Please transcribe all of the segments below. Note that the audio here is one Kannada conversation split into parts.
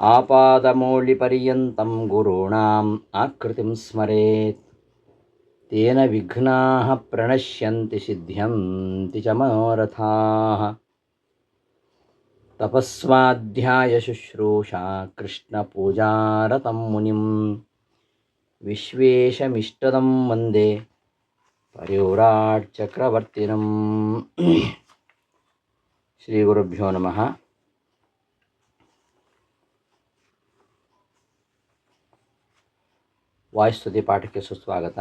आपादमौलिपर्यन्तं गुरूणाम् आकृतिं स्मरेत्। तेन विघ्नाः प्रणश्यन्ति सिद्ध्यन्ति च मनोरथाः। तपस्वाध्यायशुश्रूषा कृष्णपूजारतं मुनिं विश्वेशमिष्टदं वन्दे पर्युराट्चक्रवर्तिनम् श्रीगुरुभ्यो नमः। ವಾಯುಸ್ತುತಿ ಪಾಠಕ್ಕೆ ಸುಸ್ವಾಗತ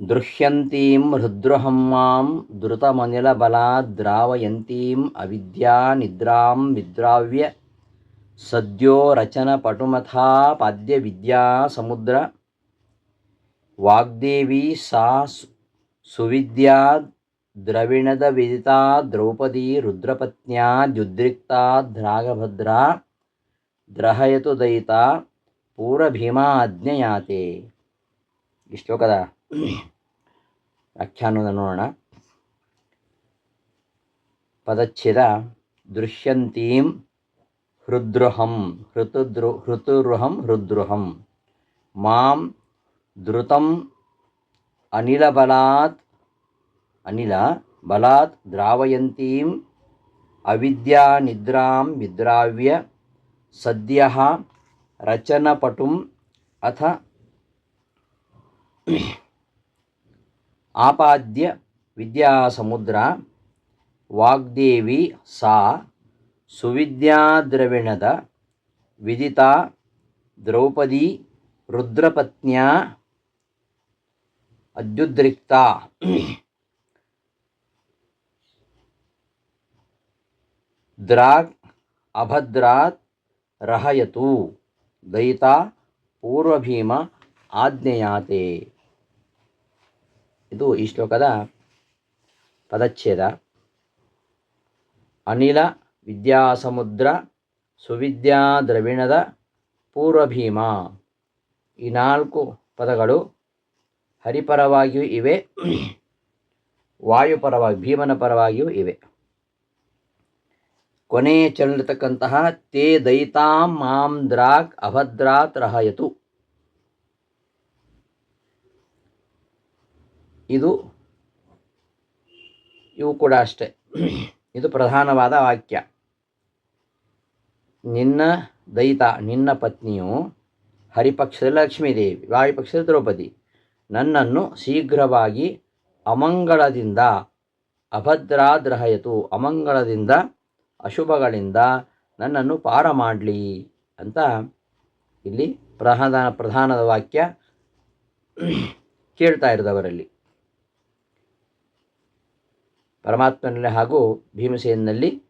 ದೃಶ್ಯಂತೀಂ ಹೃದ್ರುಹಂ ಮಾಂ ದ್ರುತಮನಿಲಬಲಾದ್ರಾವಯಂತೀಂ ಅವಿದ್ಯಾ ನಿದ್ರಾಂ ವಿದ್ರಾವ್ಯ ಸದ್ಯೋ ರಚನ ಪಟುಮಥಾ ಪಾದ್ಯ ವಿದ್ಯಾ ಸಮುದ್ರ ವಾಗ್ದೇವಿ ಸಾ ಸು- ಸುವಿದ್ಯಾ ದ್ರವಿಣದ ವಿದಿತಾ ದ್ರೌಪದಿ ರುದ್ರಪತ್ನ್ಯಾ ದ್ಯುದ್ರಿಕ್ತಾ ದ್ರಾಗಭದ್ರಾ ದ್ರಹಯತು ದಯಿತಾ ಪೂರಭೀಮಾ ಅಜ್ಞಯಾತೆ ಈ ಶ್ಲೋಕದ ವ್ಯಾಖ್ಯಾನವನ್ನು ನೋಡೋಣ. ಪದಚ್ಛೇದ ದೃಶ್ಯಂತೀಂ ಹೃದೃಹಂ ಹೃತುದೃ ಹೃತುರುಹಂ ಹೃದೃಹಂ ಮಾಂ ಧೃತಂ ಅನಿಲಬಲಾತ್ ಅನಿಲ ಬಲಾತ್ ದ್ರಾವಯಂತೀಂ ಅವಿದ್ಯಾ ನಿದ್ರಾಂ ವಿದ್ರಾವ್ಯ ಸದ್ಯ ರಚನಪಟುಂ ಅಥ ಆಪಾದ್ಯ ವಿದ್ಯಾಸಮುದ್ರ ವಾಗ್ದೇವಿ ಸಾ ಸುವಿದ್ಯಾದ್ರವಿಣದ ವಿದಿತಾ ದ್ರೌಪದಿ ರುದ್ರಪತ್ನ್ಯಾ ದ್ರಾಗ್ ಅಭದ್ರಾತ್ ರಹಯತು. ದಯಿತಾ ಪೂರ್ವಭೀಮ ಆಜ್ಞೆಯಾತೆ. ಇದು ಈ ಶ್ಲೋಕದ ಪದಚ್ಛೇದ. ಅನಿಲ ವಿದ್ಯಾಸಮುದ್ರ ಸುವಿದ್ಯಾ ದ್ರವಿಣದ ಪೂರ್ವಭೀಮ. ಈ ನಾಲ್ಕು ಪದಗಳು ಹರಿಪರವಾಗಿಯೂ ಇವೆ, ವಾಯುಪರವಾಗಿ ಭೀಮನ ಪರವಾಗಿಯೂ ಇವೆ. ಕೊನೆಯ ಚರಣಿರ್ತಕ್ಕಂತಹ ತೇ ದೈತಾಂ ಮಾಂ ದ್ರಾಕ್ ಅಭದ್ರಾತ್ ರಹಯತು. ಇದು ಇವು ಕೂಡ ಅಷ್ಟೆ. ಇದು ಪ್ರಧಾನವಾದ ವಾಕ್ಯ. ನಿನ್ನ ದೈತ ನಿನ್ನ ಪತ್ನಿಯು ಹರಿಪಕ್ಷದ ಲಕ್ಷ್ಮೀದೇವಿ ವಾಯುಪಕ್ಷದ ದ್ರೌಪದಿ, ನನ್ನನ್ನು ಶೀಘ್ರವಾಗಿ ಅಮಂಗಳದಿಂದ ಅಭದ್ರಾದ್ರಹಯತು ಅಮಂಗಳದಿಂದ ಅಶುಭಗಳಿಂದ ನನ್ನನ್ನು ಪಾರ ಮಾಡಲಿ ಅಂತ ಇಲ್ಲಿ ಪ್ರಧಾನ ಪ್ರಧಾನದ ವಾಕ್ಯ ಕೇಳ್ತಾ ಇರೋದವರಲ್ಲಿ. ಪರಮಾತ್ಮನಲ್ಲಿ ಹಾಗೂ ಭೀಮಸೇನಲ್ಲಿ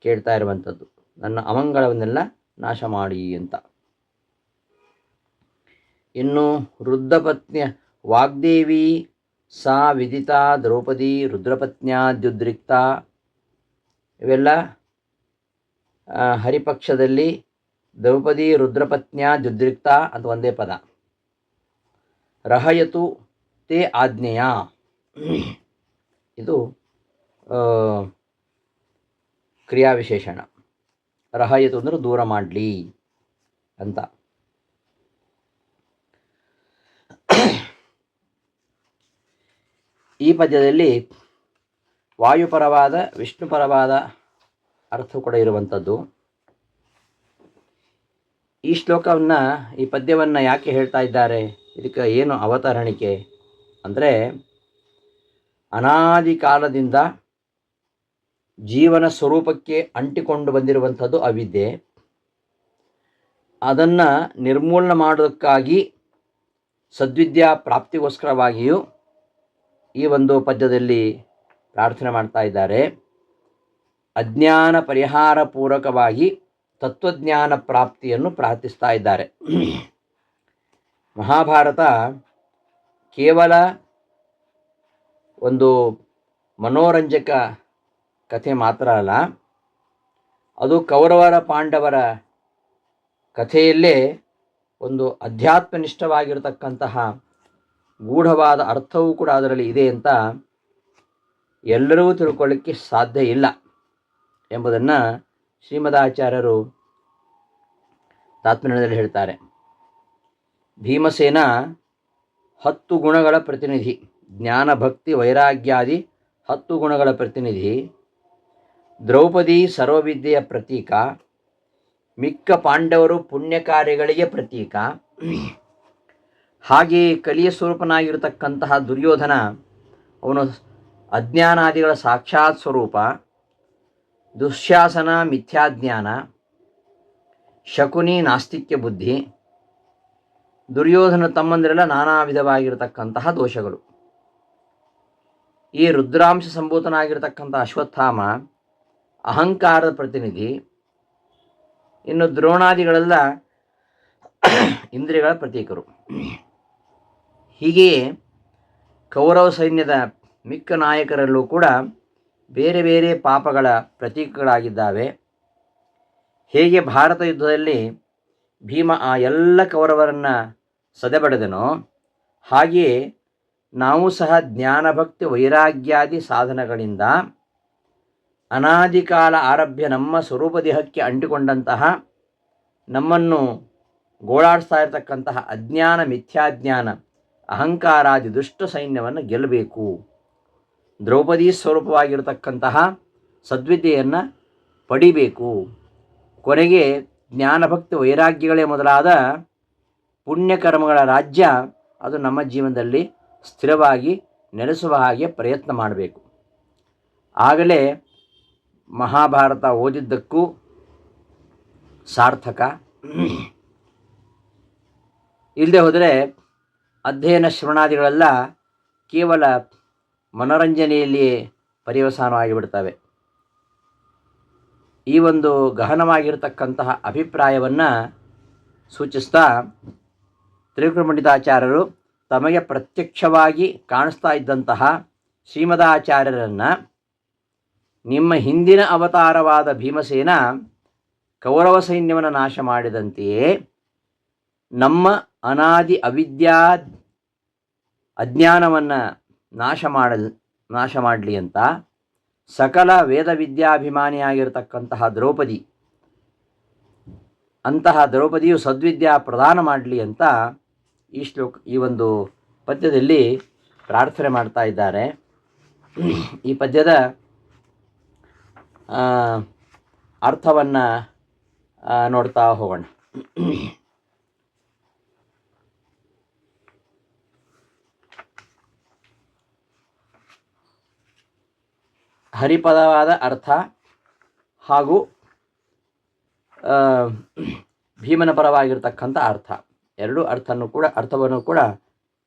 ಕೇಳ್ತಾ ಇರುವಂಥದ್ದು. ನನ್ನ ಅಮಂಗಳವನ್ನೆಲ್ಲ ನಾಶ ಮಾಡಿ ಅಂತ. ಇನ್ನು ವೃದ್ಧಪತ್ನಿಯ ವಾಗ್ದೇವಿ ಸಾ ವಿದಿತಾ ದ್ರೌಪದಿ ರುದ್ರಪತ್ನ್ಯಾದ್ಯುದ್ರಿಕ್ತ ಇವೆಲ್ಲ ಹರಿಪಕ್ಷದಲ್ಲಿ ದ್ರೌಪದಿ ರುದ್ರಪತ್ನ್ಯಾದ್ಯುದ್ರಿಕ್ತ ಅಂತ ಒಂದೇ ಪದ. ರಹಯತು ತೇ ಆಜ್ಞೆಯ. ಇದು ಕ್ರಿಯಾವಿಶೇಷಣ. ರಹಯತು ಅಂದ್ರೆ ದೂರ ಮಾಡಲಿ ಅಂತ. ಈ ಪದ್ಯದಲ್ಲಿ ವಾಯುಪರವಾದ, ವಿಷ್ಣುಪರವಾದ ಅರ್ಥ ಕೂಡ ಇರುವಂಥದ್ದು. ಈ ಶ್ಲೋಕವನ್ನು, ಈ ಪದ್ಯವನ್ನು ಯಾಕೆ ಹೇಳ್ತಾ ಇದ್ದಾರೆ? ಇದಕ್ಕೆ ಏನು ಅವತರಣಿಕೆ? ಅಂದರೆ, ಅನಾದಿ ಕಾಲದಿಂದ ಜೀವನ ಸ್ವರೂಪಕ್ಕೆ ಅಂಟಿಕೊಂಡು ಬಂದಿರುವಂಥದ್ದು ಅವಿದ್ಯೆ. ಅದನ್ನು ನಿರ್ಮೂಲನೆ ಮಾಡೋದಕ್ಕಾಗಿ ಸದ್ವಿದ್ಯಾ ಪ್ರಾಪ್ತಿಗೋಸ್ಕರವಾಗಿಯೂ ಈ ಒಂದು ಪದ್ಯದಲ್ಲಿ ಪ್ರಾರ್ಥನೆ ಮಾಡ್ತಾ ಇದ್ದಾರೆ. ಅಜ್ಞಾನ ಪರಿಹಾರ ಪೂರಕವಾಗಿ ತತ್ವಜ್ಞಾನ ಪ್ರಾಪ್ತಿಯನ್ನು ಪ್ರಾರ್ಥಿಸ್ತಾ ಇದ್ದಾರೆ. ಮಹಾಭಾರತ ಕೇವಲ ಒಂದು ಮನೋರಂಜಕ ಕಥೆ ಮಾತ್ರ ಅಲ್ಲ, ಅದು ಕೌರವರ ಪಾಂಡವರ ಕಥೆಯಲ್ಲೇ ಒಂದು ಅಧ್ಯಾತ್ಮನಿಷ್ಠವಾಗಿರತಕ್ಕಂತಹ ಗೂಢವಾದ ಅರ್ಥವೂ ಕೂಡ ಅದರಲ್ಲಿ ಇದೆ ಅಂತ ಎಲ್ಲರೂ ತಿಳ್ಕೊಳ್ಳಿಕ್ಕೆ ಸಾಧ್ಯ ಇಲ್ಲ. ಎಂಬುದನ್ನು ಶ್ರೀಮದಾಚಾರ್ಯರು ತಾತ್ಪರ್ಯದಲ್ಲಿ ಹೇಳ್ತಾರೆ. ಭೀಮಸೇನ ಹತ್ತು ಗುಣಗಳ ಪ್ರತಿನಿಧಿ, ಜ್ಞಾನ, ಭಕ್ತಿ, ವೈರಾಗ್ಯಾದಿ ಹತ್ತು ಗುಣಗಳ ಪ್ರತಿನಿಧಿ, ದ್ರೌಪದಿ ಸರ್ವವಿದ್ಯೆಯ ಪ್ರತೀಕ, ಮಿಕ್ಕ ಪಾಂಡವರು ಪುಣ್ಯ ಕಾರ್ಯಗಳಿಗೆ ಪ್ರತೀಕ. ಹಾಗೆಯೇ ಕಲಿಯ ಸ್ವರೂಪನಾಗಿರತಕ್ಕಂತಹ ದುರ್ಯೋಧನ, ಅವನು ಅಜ್ಞಾನಾದಿಗಳ ಸಾಕ್ಷಾತ್ ಸ್ವರೂಪ. ದುಶ್ಯಾಸನ, ಮಿಥ್ಯಾಜ್ಞಾನ, ಶಕುನಿ, ನಾಸ್ತಿಕ್ಯ ಬುದ್ಧಿ, ದುರ್ಯೋಧನ ತಮ್ಮಂದಿರೆಲ್ಲ ನಾನಾ ವಿಧವಾಗಿರತಕ್ಕಂತಹ ದೋಷಗಳು. ಈ ರುದ್ರಾಂಶ ಸಂಭೂತನಾಗಿರ್ತಕ್ಕಂಥ ಅಶ್ವತ್ಥಾಮ, ಅಹಂಕಾರದ ಪ್ರತಿನಿಧಿ, ಇನ್ನು ದ್ರೋಣಾದಿಗಳೆಲ್ಲ ಇಂದ್ರಿಯಗಳ ಪ್ರತೀಕರು. ಹೀಗೆಯೇ ಕೌರವ ಸೈನ್ಯದ ಮಿಕ್ಕ ನಾಯಕರಲ್ಲೂ ಕೂಡ ಬೇರೆ ಬೇರೆ ಪಾಪಗಳ ಪ್ರತೀಕಗಳಾಗಿದ್ದಾವೆ. ಹೇಗೆ ಭಾರತ ಯುದ್ಧದಲ್ಲಿ ಭೀಮ ಆ ಎಲ್ಲ ಕೌರವರನ್ನು ಸದೆಬಡೆದನೋ, ಹಾಗೆಯೇ ನಾವು ಸಹ ಜ್ಞಾನಭಕ್ತಿ ವೈರಾಗ್ಯಾದಿ ಸಾಧನಗಳಿಂದ ಅನಾದಿ ಕಾಲ ಆರಭ್ಯ ನಮ್ಮ ಸ್ವರೂಪ ದೇಹಕ್ಕೆ ಅಂಟಿಕೊಂಡಂತಹ ನಮ್ಮನ್ನು ಗೋಳಾಡಿಸ್ತಾ ಇರತಕ್ಕಂತಹ ಅಜ್ಞಾನ, ಮಿಥ್ಯಾಜ್ಞಾನ, ಅಹಂಕಾರಾದಿ ದುಷ್ಟ ಸೈನ್ಯವನ್ನು ಗೆಲ್ಲಬೇಕು. ದ್ರೌಪದಿ ಸ್ವರೂಪವಾಗಿರತಕ್ಕಂತಹ ಸದ್ವಿದ್ಯೆಯನ್ನು ಪಡಿಬೇಕು. ಕೊನೆಗೆ ಜ್ಞಾನಭಕ್ತಿ ವೈರಾಗ್ಯಗಳೇ ಮೊದಲಾದ ಪುಣ್ಯಕರ್ಮಗಳ ರಾಜ್ಯ ಅದು ನಮ್ಮ ಜೀವನದಲ್ಲಿ ಸ್ಥಿರವಾಗಿ ನೆಲೆಸುವ ಹಾಗೆ ಪ್ರಯತ್ನ ಮಾಡಬೇಕು. ಆಗಲೇ ಮಹಾಭಾರತ ಓದಿದ್ದಕ್ಕೂ ಸಾರ್ಥಕ. ಇಲ್ಲದೆ ಹೋದರೆ ಅಧ್ಯಯನ ಶ್ರವಣಾದಿಗಳೆಲ್ಲ ಕೇವಲ ಮನೋರಂಜನೆಯಲ್ಲಿಯೇ ಪರಿವಸನವಾಗಿ ಬಿಡ್ತವೆ ಈ ಒಂದು ಗಹನವಾಗಿರತಕ್ಕಂತಹ ಅಭಿಪ್ರಾಯವನ್ನು ಸೂಚಿಸ್ತಾ ತ್ರಿವಿಕ್ರಮಂಡಿತಾಚಾರ್ಯರು ತಮಗೆ ಪ್ರತ್ಯಕ್ಷವಾಗಿ ಕಾಣಿಸ್ತಾ ಇದ್ದಂತಹ ಶ್ರೀಮದಾಚಾರ್ಯರನ್ನು ನಿಮ್ಮ ಹಿಂದಿನ ಅವತಾರವಾದ ಭೀಮಸೇನ ಕೌರವ ಸೈನ್ಯವನ್ನು ನಾಶ ಮಾಡಿದಂತೆಯೇ ನಮ್ಮ ಅನಾದಿ ಅವಿದ್ಯಾ ಅಜ್ಞಾನವನ್ನು ನಾಶ ಮಾಡಲ್, ನಾಶ ಮಾಡಲಿ ಅಂತ ಸಕಲ ವೇದ ವಿದ್ಯಾಭಿಮಾನಿಯಾಗಿರ್ತಕ್ಕಂತಹ ದ್ರೌಪದಿ, ಅಂತಹ ದ್ರೌಪದಿಯು ಸದ್ವಿದ್ಯಾ ಪ್ರದಾನ ಮಾಡಲಿ ಅಂತ ಈ ಶ್ಲೋಕ, ಈ ಒಂದು ಪದ್ಯದಲ್ಲಿ ಪ್ರಾರ್ಥನೆ ಮಾಡ್ತಾ ಇದ್ದಾರೆ. ಈ ಪದ್ಯದ ಅರ್ಥವನ್ನು ನೋಡ್ತಾ ಹೋಗೋಣ. ಹರಿಪದವಾದ ಅರ್ಥ ಹಾಗೂ ಭೀಮನ ಪರವಾಗಿರ್ತಕ್ಕಂಥ ಅರ್ಥ. ಎರಡು ಅರ್ಥನೂ ಕೂಡ, ಅರ್ಥವನ್ನು ಕೂಡ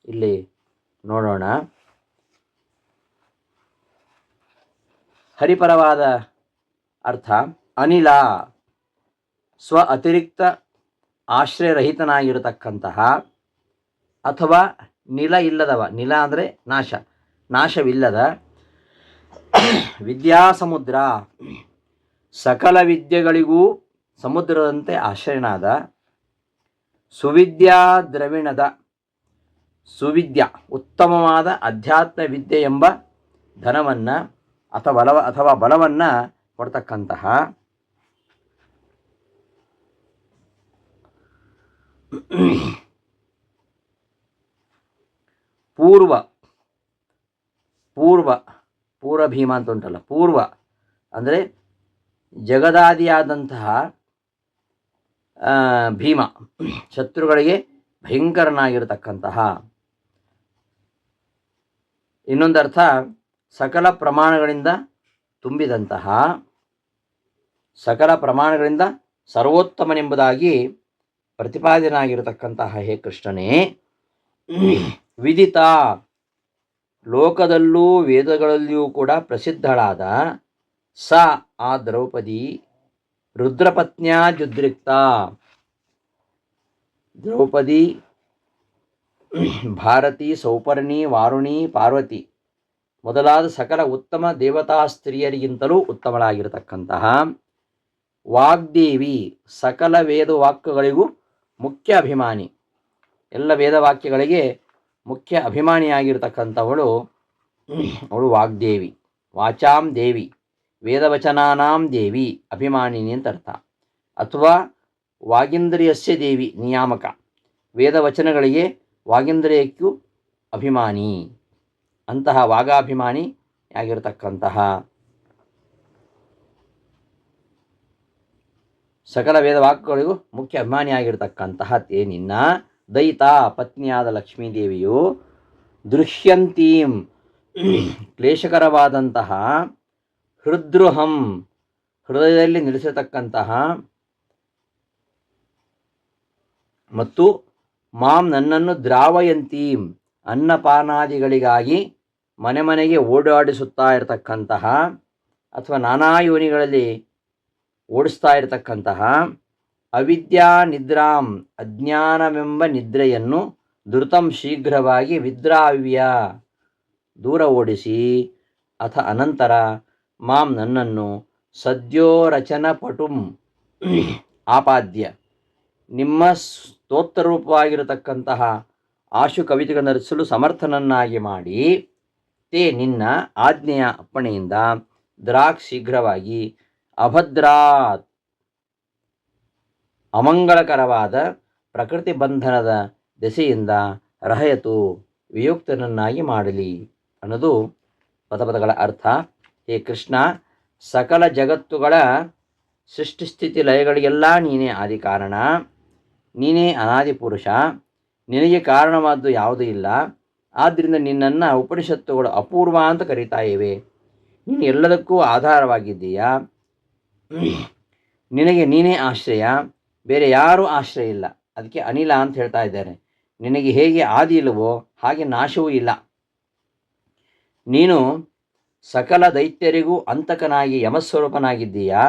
ಇಲ್ಲಿ ನೋಡೋಣ. ಹರಿಪರವಾದ ಅರ್ಥ, ಅನಿಲ, ಸ್ವ ಅತಿರಿಕ್ತ ಆಶ್ರಯರಹಿತನಾಗಿರತಕ್ಕಂತಹ ಅಥವಾ ನಿಲ ಇಲ್ಲದವ, ನಿಲ ಅಂದರೆ ನಾಶ, ನಾಶವಿಲ್ಲದ ವಿದ್ಯಾಸಮುದ್ರ ಸಕಲ ವಿದ್ಯೆಗಳಿಗೂ ಸಮುದ್ರದಂತೆ ಆಶ್ರಯನಾದ ಸುವಿದ್ಯಾ ದ್ರವಿಣದ ಸುವಿದ್ಯ, ಉತ್ತಮವಾದ ಅಧ್ಯಾತ್ಮ ವಿದ್ಯೆ ಎಂಬ ಧನವನ್ನು ಅಥವಾ ಬಲವ, ಅಥವಾ ಬಲವನ್ನು ಕೊಡ್ತಕ್ಕಂತಹ ಪೂರ್ವ ಪೂರ್ವ ಪೂರ್ವ ಭೀಮ ಅಂತ ಉಂಟಲ್ಲ, ಪೂರ್ವ. ಅಂದರೆ ಜಗದಾದಿಯಾದಂತಹ ಭೀಮ, ಶತ್ರುಗಳಿಗೆ ಭಯಂಕರನಾಗಿರತಕ್ಕಂತಹ. ಇನ್ನೊಂದರ್ಥ, ಸಕಲ ಪ್ರಮಾಣಗಳಿಂದ ತುಂಬಿದಂತಹ, ಸಕಲ ಪ್ರಮಾಣಗಳಿಂದ ಸರ್ವೋತ್ತಮನೆಂಬುದಾಗಿ ಪ್ರತಿಪಾದನಾಗಿರತಕ್ಕಂತಹ ಹೇ ಕೃಷ್ಣನೇ ವಿದಿತ ಲೋಕದಲ್ಲೂ ವೇದಗಳಲ್ಲಿಯೂ ಕೂಡ ಪ್ರಸಿದ್ಧಳಾದ ಸ ಆ ದ್ರೌಪದಿ ರುದ್ರಪತ್ನ್ಯಾಜುದ್ರಿಕ್ತ ದ್ರೌಪದಿ, ಭಾರತಿ, ಸೌಪರ್ಣಿ, ವಾರುಣಿ, ಪಾರ್ವತಿ ಮೊದಲಾದ ಸಕಲ ಉತ್ತಮ ದೇವತಾ ಸ್ತ್ರೀಯರಿಗಿಂತಲೂ ಉತ್ತಮಳಾಗಿರತಕ್ಕಂತಹ ವಾಗ್ದೇವಿ ಸಕಲ ವೇದವಾಕ್ಯಗಳಿಗೂ ಮುಖ್ಯ ಅಭಿಮಾನಿ. ಎಲ್ಲ ವೇದವಾಕ್ಯಗಳಿಗೆ ಮುಖ್ಯ ಅಭಿಮಾನಿಯಾಗಿರ್ತಕ್ಕಂಥವಳು ಅವಳು ವಾಗ್ದೇವಿ. ವಾಚಾಂ ದೇವಿ. ವೇದವಚನಾನಾಂ ದೇವಿ. ಅಭಿಮಾನಿನಿ ಅಂತ ಅರ್ಥ. ಅಥವಾ ವಾಗೇಂದ್ರಿಯಸ್ಯ ದೇವಿ ನಿಯಾಮಕ. ವೇದವಚನಗಳಿಗೆ ವಾಗೇಂದ್ರಿಯಕ್ಕೂ ಅಭಿಮಾನಿ. ಅಂತಹ ವಾಗಾಭಿಮಾನಿ ಆಗಿರತಕ್ಕಂತಹ ಸಕಲ ವೇದ ವಾಕ್ಯಗಳಿಗೂ ಮುಖ್ಯ ಅಭಿಮಾನಿಯಾಗಿರ್ತಕ್ಕಂತಹ ತೇ ನಿನ್ನ ದಯಿತ ಪತ್ನಿಯಾದ ಲಕ್ಷ್ಮೀದೇವಿಯು ದೃಶ್ಯಂತೀಂ. ಕ್ಲೇಶಕರವಾದಂತಹ ಹೃದೃಹಂ ಹೃದಯದಲ್ಲಿ ನಿಲ್ಲಿಸತಕ್ಕಂತಹ ಮತ್ತು ಮಾಂ ನನ್ನನ್ನು ದ್ರಾವಯಂತೀಂ, ಅನ್ನಪಾನಾದಿಗಳಿಗಾಗಿ ಮನೆ ಮನೆಗೆ ಓಡಾಡಿಸುತ್ತಾ ಇರತಕ್ಕಂತಹ ಅಥವಾ ನಾನಾ ಯೋನಿಗಳಲ್ಲಿ ಓಡಿಸ್ತಾ ಇರತಕ್ಕಂತಹ ಅವಿದ್ಯಾ ನಿದ್ರಾಂ, ಅಜ್ಞಾನವೆಂಬ ನಿದ್ರೆಯನ್ನು ಧೃತಂ ಶೀಘ್ರವಾಗಿ ವಿದ್ರಾವ್ಯ. ದೂರ ಓಡಿಸಿ, ಅಥ ಅನಂತರ ಮಾಂ ನನ್ನನ್ನು ಸದ್ಯೋ ರಚನ ಪಟುಂ ಆಪಾದ್ಯ. ನಿಮ್ಮ ಸ್ತೋತ್ರರೂಪವಾಗಿರತಕ್ಕಂತಹ ಆಶು ಕವಿತೆಗಳನ್ನು ರಚಿಸಲು ಸಮರ್ಥನನ್ನಾಗಿ ಮಾಡಿ, ತೇ ನಿನ್ನ ಆಜ್ಞೆಯ ಅಪ್ಪಣೆಯಿಂದ ದ್ರಾಕ್ ಶೀಘ್ರವಾಗಿ ಅಭದ್ರಾತ್. ಅಮಂಗಳಕರವಾದ ಪ್ರಕೃತಿ ಬಂಧನದ ದೆಸೆಯಿಂದ ರಹಯತು ವಿಯುಕ್ತನನ್ನಾಗಿ ಮಾಡಲಿ ಅನ್ನೋದು ಪದಪದಗಳ ಅರ್ಥ. ಹೇ ಕೃಷ್ಣ, ಸಕಲ ಜಗತ್ತುಗಳ ಸೃಷ್ಟಿಸ್ಥಿತಿ ಲಯಗಳಿಗೆಲ್ಲ ನೀನೇ ಆದಿ ಕಾರಣ. ನೀನೇ ಅನಾದಿ ಪುರುಷ. ನಿನಗೆ ಕಾರಣವಾದ್ದು ಯಾವುದೂ ಇಲ್ಲ. ಆದ್ದರಿಂದ ನಿನ್ನನ್ನು ಉಪನಿಷತ್ತುಗಳು ಅಪೂರ್ವ ಅಂತ ಕರೀತಾ ಇವೆ. ನೀನು ಎಲ್ಲದಕ್ಕೂ ಆಧಾರವಾಗಿದ್ದೀಯಾ? ನಿನಗೆ ನೀನೇ ಆಶ್ರಯ. ಬೇರೆ ಯಾರೂ ಆಶ್ರಯ ಇಲ್ಲ. ಅದಕ್ಕೆ ಅನಿಲ ಅಂತ ಹೇಳ್ತಾ ಇದ್ದಾರೆ. ನಿನಗೆ ಹೇಗೆ ಆದಿ ಇಲ್ಲವೋ ಹಾಗೆ ನಾಶವೂ ಇಲ್ಲ. ನೀನು ಸಕಲ ದೈತ್ಯರಿಗೂ ಅಂತಕನಾಗಿ ಯಮಸ್ವರೂಪನಾಗಿದ್ದೀಯಾ?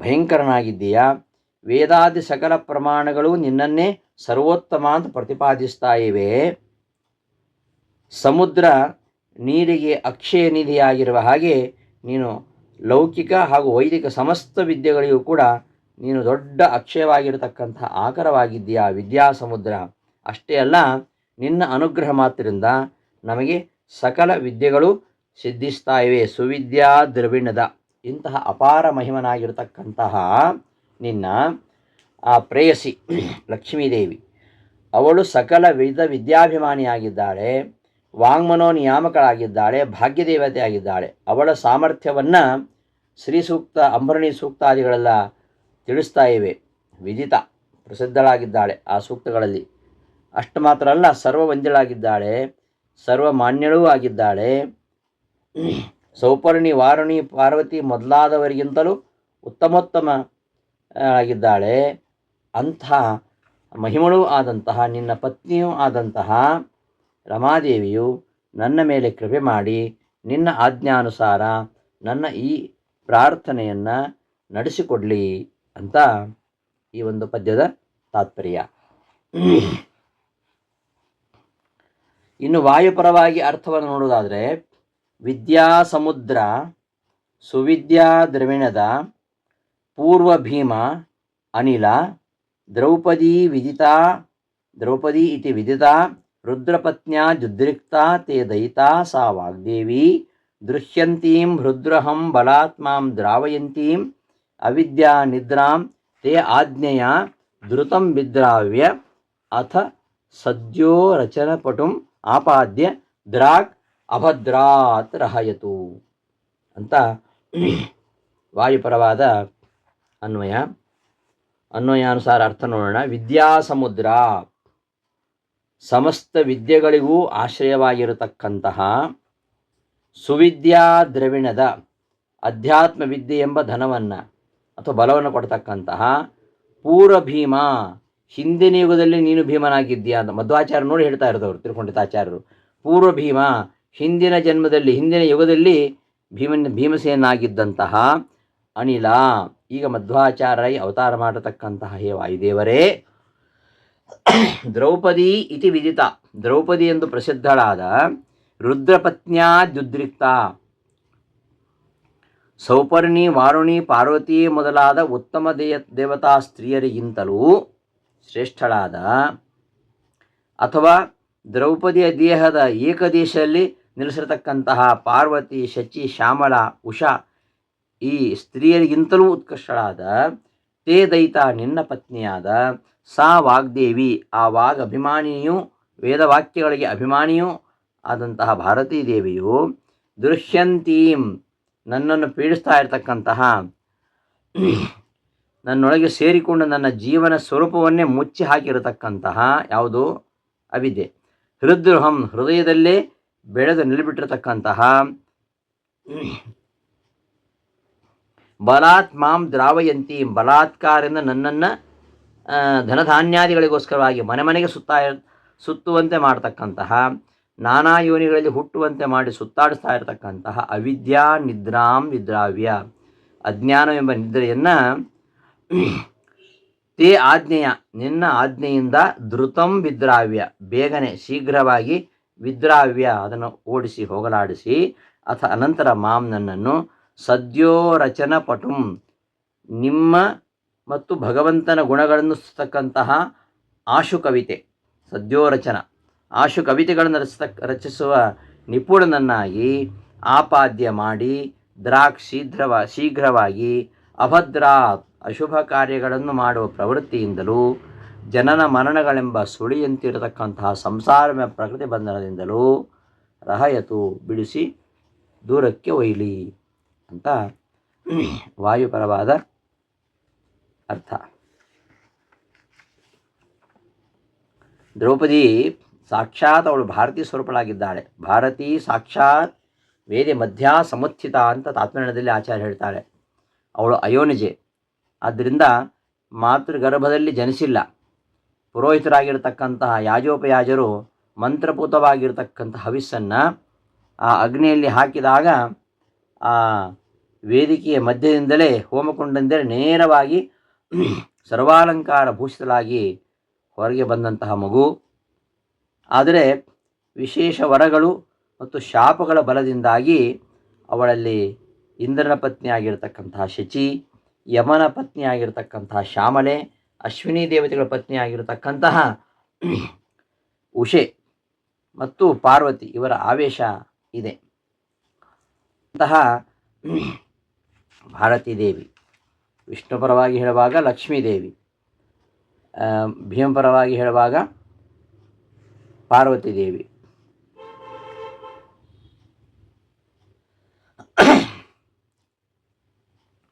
ಭಯಂಕರನಾಗಿದ್ದೀಯಾ? ವೇದಾದಿ ಸಕಲ ಪ್ರಮಾಣಗಳು ನಿನ್ನನ್ನೇ ಸರ್ವೋತ್ತಮ ಅಂತ ಪ್ರತಿಪಾದಿಸ್ತಾ ಇವೆ. ಸಮುದ್ರ ನೀರಿಗೆ ಅಕ್ಷಯ ನಿಧಿಯಾಗಿರುವ ಹಾಗೆ ನೀನು ಲೌಕಿಕ ಹಾಗೂ ವೈದಿಕ ಸಮಸ್ತ ವಿದ್ಯೆಗಳಿಗೂ ಕೂಡ ನೀನು ದೊಡ್ಡ ಅಕ್ಷಯವಾಗಿರತಕ್ಕಂಥ ಆಕರವಾಗಿದ್ದೀಯಾ ವಿದ್ಯಾ ಸಮುದ್ರ? ಅಷ್ಟೇ ಅಲ್ಲ, ನಿನ್ನ ಅನುಗ್ರಹ ಮಾತ್ರದಿಂದ ನಮಗೆ ಸಕಲ ವಿದ್ಯೆಗಳು ಸಿದ್ಧಿಸ್ತಾ ಇವೆ ಸುವಿದ್ಯಾ ದ್ರವಿಣದ. ಇಂತಹ ಅಪಾರ ಮಹಿಮನಾಗಿರತಕ್ಕಂತಹ ನಿನ್ನ, ಆ ಪ್ರೇಯಸಿ ಲಕ್ಷ್ಮೀದೇವಿ. ಅವಳು ಸಕಲ ವಿಧ ವಿದ್ಯಾಭಿಮಾನಿಯಾಗಿದ್ದಾಳೆ, ವಾಂಗ್ಮನೋ ನಿಯಾಮಕಳಾಗಿದ್ದಾಳೆ ಭಾಗ್ಯದೇವತೆ ಆಗಿದ್ದಾಳೆ ಅವಳ ಸಾಮರ್ಥ್ಯವನ್ನು ಶ್ರೀ ಸೂಕ್ತ, ಅಂಬರಣಿ ಸೂಕ್ತಾದಿಗಳೆಲ್ಲ ತಿಳಿಸ್ತಾ ಇವೆ. ವಿದಿತ ಪ್ರಸಿದ್ಧಳಾಗಿದ್ದಾಳೆ ಆ ಸೂಕ್ತಗಳಲ್ಲಿ. ಅಷ್ಟು ಮಾತ್ರ ಅಲ್ಲ ಸರ್ವವಂದ್ಯಳಾಗಿದ್ದಾಳೆ ಸರ್ವಮಾನ್ಯಳೂ ಆಗಿದ್ದಾಳೆ. ಸೌಪರ್ಣಿ, ವಾರುಣಿ, ಪಾರ್ವತಿ ಮೊದಲಾದವರಿಗಿಂತಲೂ ಉತ್ತಮೋತ್ತಮ ಆಗಿದ್ದಾಳೆ. ಅಂಥ ಮಹಿಮಳೂ ಆದಂತಹ, ನಿನ್ನ ಪತ್ನಿಯೂ ಆದಂತಹ ರಮಾದೇವಿಯು ನನ್ನ ಮೇಲೆ ಕೃಪೆ ಮಾಡಿ, ನಿನ್ನ ಆಜ್ಞಾನುಸಾರ ನನ್ನ ಈ ಪ್ರಾರ್ಥನೆಯನ್ನು ನಡೆಸಿಕೊಡಲಿ. ಅಂತ ಈ ಒಂದು ಪದ್ಯದ ತಾತ್ಪರ್ಯ. ಇನ್ನು ವಾಯುಪರವಾಗಿ ಅರ್ಥವನ್ನು ನೋಡುವುದಾದರೆ, ವಿದ್ಯಾ ಸಮುದ್ರ, ಸುವಿದ್ಯಾ ದ್ರವಿಣದ, ಪೂರ್ವ ಭೀಮ, ಅನಿಲ, ದ್ರೌಪದಿ ವಿದಿತಾ ದ್ರೌಪದಿ ಇತಿ ವಿದಿತಾ ರುದ್ರಪತ್ನ್ಯಾ ಜುದ್ರಿಕ್ತಾ ತೇ ದಯಿತಾ ಸಾ ವಾಗ್ದೇವಿ, ದೃಶ್ಯಂತೀಂ ಹೃದ್ರಹಂ ಬಲಾತ್ಮಾಂ ದ್ರಾವಯಂತೀಂ ಅವಿದ್ಯಾ ನಿದ್ರಾಂ ತೇ ಆಜ್ಞೆಯ ಧೃತಂ ವಿದ್ರಾವ್ಯ. ಅಥ ಸದ್ಯೋ ರಚನಪಟುಂ ಆಪಾದ್ಯ ದ್ರಾಕ್ ಅಭದ್ರಾತ್ ರಹಯತು ಅಂತ ವಾಯುಪರವಾದ ಅನ್ವಯ. ಅನ್ವಯಾನುಸಾರ ಅರ್ಥ ನೋಡೋಣ. ವಿದ್ಯಾ ಸಮುದ್ರ. ಸಮಸ್ತ ವಿದ್ಯೆಗಳಿಗೂ ಆಶ್ರಯವಾಗಿರತಕ್ಕಂತಹ ಸುವಿದ್ಯಾ ದ್ರವಿಣದ ಅಧ್ಯಾತ್ಮ ವಿದ್ಯೆ ಎಂಬ ಧನವನ್ನು ಅಥವಾ ಬಲವನ್ನು ಕೊಡ್ತಕ್ಕಂತಹ ಪೂರ್ವ ಭೀಮ. ಹಿಂದಿನ ಯುಗದಲ್ಲಿ ನೀನು ಭೀಮನಾಗಿದ್ದೀಯಾ ಅಂತ ಮಧ್ವಾಚಾರ್ಯ ನೋಡಿ ಹೇಳ್ತಾ ಇರೋದವರು, ತಿರುಪಂಡಿತಾಚಾರ್ಯರು. ಪೂರ್ವ ಭೀಮ, ಹಿಂದಿನ ಜನ್ಮದಲ್ಲಿ, ಹಿಂದಿನ ಯುಗದಲ್ಲಿ ಭೀಮನ್, ಭೀಮಸೇನಾಗಿದ್ದಂತಹ ಅನಿಲ. ಈಗ ಮಧ್ವಾಚಾರ್ಯ ಅವತಾರ ಮಾಡತಕ್ಕಂತಹ ಹೇ ವಾಯುದೇವರೇ, ದ್ರೌಪದಿ ಇತಿ ವಿದಿತ. ದ್ರೌಪದಿ ಎಂದು ಪ್ರಸಿದ್ಧಳಾದ ರುದ್ರಪತ್ನ್ಯಾ ದುದ್ರಿಕ್ತ ಸೌಪರ್ಣಿ, ವಾರುಣಿ, ಪಾರ್ವತಿ ಮೊದಲಾದ ಉತ್ತಮ ದೇಯ, ದೇವತಾ ಸ್ತ್ರೀಯರಿಗಿಂತಲೂ ಶ್ರೇಷ್ಠಳಾದ ಅಥವಾ ದ್ರೌಪದಿಯ ದೇಹದ ಏಕದೇಶದಲ್ಲಿ ನಿಲ್ಲಿಸಿರತಕ್ಕಂತಹ ಪಾರ್ವತಿ, ಶಚಿ, ಶ್ಯಾಮಳ, ಉಷಾ ಈ ಸ್ತ್ರೀಯರಿಗಿಂತಲೂ ಉತ್ಕೃಷ್ಟಳಾದ ತೇ ದೈತ ನಿನ್ನ ಪತ್ನಿಯಾದ ಸಾ ವಾಗ್ದೇವಿ. ಆ ವಾಗ್ ಅಭಿಮಾನಿಯೂ, ವೇದವಾಕ್ಯಗಳಿಗೆ ಅಭಿಮಾನಿಯೂ ಆದಂತಹ ಭಾರತೀ ದೇವಿಯು ದೃಶ್ಯಂತೀಂ ನನ್ನನ್ನು ಪೀಡಿಸ್ತಾ ಇರತಕ್ಕಂತಹ ನನ್ನೊಳಗೆ ಸೇರಿಕೊಂಡು ನನ್ನ ಜೀವನ ಸ್ವರೂಪವನ್ನೇ ಮುಚ್ಚಿ ಹಾಕಿರತಕ್ಕಂತಹ ಯಾವುದು? ಅವಿದೆ ಹೃದ್ರೋಹಂ ಹೃದಯದಲ್ಲೇ ಬೆಳೆದು ನಿಲ್ಬಿಟ್ಟಿರತಕ್ಕಂತಹ ಬಲಾತ್ ಮಾಂ ದ್ರಾವಯಂತಿ. ಬಲಾತ್ಕಾರದಿಂದ ನನ್ನನ್ನು ಧನಧಾನ್ಯಾದಿಗಳಿಗೋಸ್ಕರವಾಗಿ ಮನೆ ಮನೆಗೆ ಸುತ್ತಾ ಸುತ್ತುವಂತೆ ಮಾಡ್ತಕ್ಕಂತಹ ನಾನಾ ಯೋನಿಗಳಲ್ಲಿ ಹುಟ್ಟುವಂತೆ ಮಾಡಿ ಸುತ್ತಾಡಿಸ್ತಾ ಇರತಕ್ಕಂತಹ ಅವಿದ್ಯಾ, ನಿದ್ರಾಂ, ನಿದ್ರಾವ್ಯ ಅಜ್ಞಾನವೆಂಬ ನಿದ್ರೆಯನ್ನು ತೇ ಆಜ್ಞೆಯ, ನಿನ್ನ ಆಜ್ಞೆಯಿಂದ ಧೃತಂ ವಿದ್ರಾವ್ಯ, ಬೇಗನೆ, ಶೀಘ್ರವಾಗಿ ವಿದ್ರಾವ್ಯ ಅದನ್ನು ಓಡಿಸಿ ಹೋಗಲಾಡಿಸಿ, ಅಥ ಅನಂತರ ಮಾಂ ನನ್ನನ್ನು ಸದ್ಯೋ ರಚನ ಪಟುಂ ನಿಮ್ಮ ಮತ್ತು ಭಗವಂತನ ಗುಣಗಳನ್ನು ಸುತ್ತಕ್ಕಂತಹ ಆಶು ಕವಿತೆ ಸದ್ಯೋ ರಚನ. ಆಶು ಕವಿತೆಗಳನ್ನು ರಚಿಸ್ತಕ್ ರಚಿಸುವ ನಿಪುಣನನ್ನಾಗಿ ಆಪಾದ್ಯ ಮಾಡಿ ದ್ರಾಕ್ ಶೀಘ್ರವ ಶೀಘ್ರವಾಗಿ ಅಭದ್ರ ಅಶುಭ ಕಾರ್ಯಗಳನ್ನು ಮಾಡುವ ಪ್ರವೃತ್ತಿಯಿಂದಲೂ, ಜನನ ಮರಣಗಳೆಂಬ ಸುಳಿಯಂತಿರತಕ್ಕಂತಹ ಸಂಸಾರವೆಂಬ ಪ್ರಕೃತಿ ಬಂಧನದಿಂದಲೂ ರಹಯತು ಬಿಡಿಸಿ ದೂರಕ್ಕೆ ಒಯ್ಲಿ ಅಂತ ವಾಯುಪರವಾದ ಅರ್ಥ. ದ್ರೌಪದಿ ಸಾಕ್ಷಾತ್ ಅವಳು ಭಾರತೀ ಸ್ವರೂಪಳಾಗಿದ್ದಾಳೆ. ಭಾರತೀ ಸಾಕ್ಷಾತ್ ವೇದೆ ಮಧ್ಯ ಸಮುತ್ಥಿತ ಅಂತ ತಾತ್ಮರಣದಲ್ಲಿ ಆಚಾರ್ಯ ಹೇಳ್ತಾಳೆ ಅವಳು ಅಯೋನಿಜೆ. ಆದ್ದರಿಂದ ಮಾತೃಗರ್ಭದಲ್ಲಿ ಜನಿಸಿಲ್ಲ. ಪುರೋಹಿತರಾಗಿರ್ತಕ್ಕಂತಹ ಯಾಜೋಪಯಾಜರು ಮಂತ್ರಪೂತವಾಗಿರ್ತಕ್ಕಂಥ ಹವಿಸ್ಸನ್ನು ಆ ಅಗ್ನಿಯಲ್ಲಿ ಹಾಕಿದಾಗ ಆ ವೇದಿಕೆಯ ಮಧ್ಯದಿಂದಲೇ ಹೋಮಕೊಂಡಂದರೆ ನೇರವಾಗಿ ಸರ್ವಾಲಂಕಾರ ಭೂಷಿತಲಾಗಿ ಹೊರಗೆ ಬಂದಂತಹ ಮಗು. ಆದರೆ ವಿಶೇಷ ವರಗಳು ಮತ್ತು ಶಾಪಗಳ ಬಲದಿಂದಾಗಿ ಅವಳಲ್ಲಿ ಇಂದ್ರನ ಪತ್ನಿಯಾಗಿರ್ತಕ್ಕಂತಹ ಶಚಿ, ಯಮನ ಪತ್ನಿಯಾಗಿರ್ತಕ್ಕಂತಹ ಶ್ಯಾಮಲೆ ಅಶ್ವಿನಿ ದೇವತೆಗಳ ಪತ್ನಿಯಾಗಿರ್ತಕ್ಕಂತಹ ಉಷೆ ಮತ್ತು ಪಾರ್ವತಿ ಇವರ ಆವೇಶ ಇದೆ. ಅಂತಹ ಭಾರತೀ ದೇವಿ. ವಿಷ್ಣು ಪರವಾಗಿ ಹೇಳುವಾಗ ಲಕ್ಷ್ಮೀದೇವಿ ಭೀಮಪರವಾಗಿ ಹೇಳುವಾಗ ಪಾರ್ವತಿ ದೇವಿ.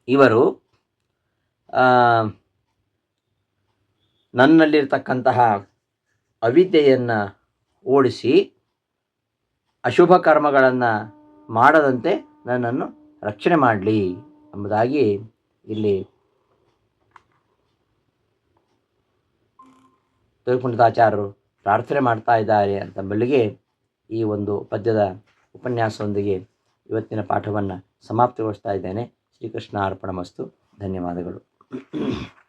ಇವರು ನನ್ನಲ್ಲಿರ್ತಕ್ಕಂತಹ ಅವಿದ್ಯೆಯನ್ನು ಓಡಿಸಿ ಅಶುಭ ಕರ್ಮಗಳನ್ನು ಮಾಡದಂತೆ ನನ್ನನ್ನು ರಕ್ಷಣೆ ಮಾಡಲಿ ಎಂಬುದಾಗಿ ಇಲ್ಲಿ ತಿರುಪುಂಡತಾಚಾರ್ಯರು ಪ್ರಾರ್ಥನೆ ಮಾಡ್ತಾ ಇದ್ದಾರೆ ಅಂತ ಬೆಳಿಗ್ಗೆ ಈ ಒಂದು ಪದ್ಯದ ಉಪನ್ಯಾಸದೊಂದಿಗೆ ಇವತ್ತಿನ ಪಾಠವನ್ನು ಸಮಾಪ್ತಿಗೊಳಿಸ್ತಾ ಇದ್ದೇನೆ. ಶ್ರೀಕೃಷ್ಣ ಅರ್ಪಣ ಮಸ್ತು. ಧನ್ಯವಾದಗಳು.